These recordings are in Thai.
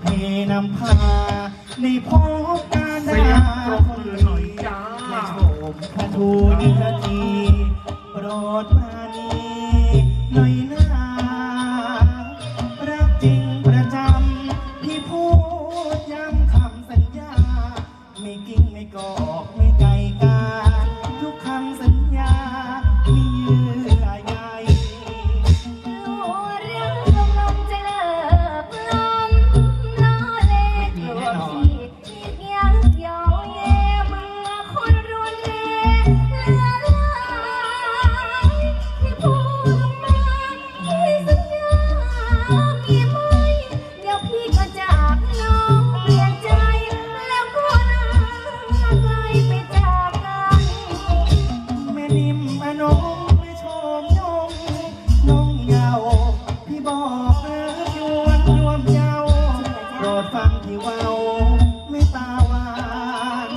เพนำพาในพบการดาคนหน่อยจ้าโฉมพระทูนิกทีโปรด ฟังที่เว้าไม่ตาหวาน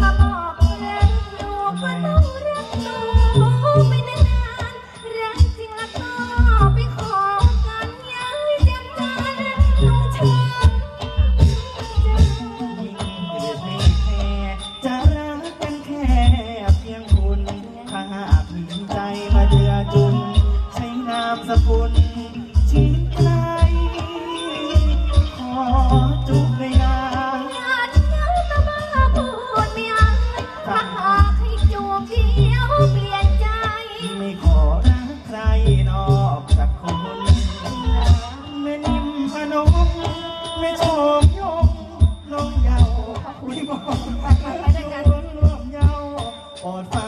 มาบอกรักลูกก็ต้องรักหนูไปนานๆรักจริงแล้วก็ไปขอกันอย้ายเจ็บกันลูกฉันยิ่งอื่นไม่แค่จะรักกันแค่เพียงคุณถ้าหากมีใจมาเดือจุน ใช้นามสกุล นอกจากคุณแม่นิ่มพนมแม่ชมยงน้องเยาพี่บอกรักกันรวมเยาโปรดฟังพี่เว้า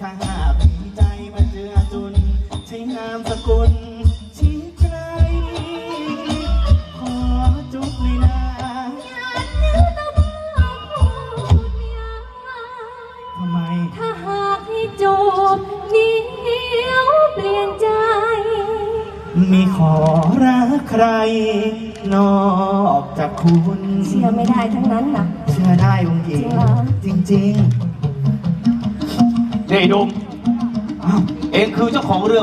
ถ้าหากมีใจมาเจือจุน ใช้นามสกุลชี้ไกล ขอจุบเลยนะทำไม ถ้าหากให้จบเดียวเปลี่ยนใจ มีขอรักใคร นอกจากคุณ เชื่อไม่ได้ทั้งนั้นนะเชื่อได้องค์หญิงจริงเหรอจริง นี่ไอ้หนุ่มๆอ้าวเองคือเจ้าของเรื่อง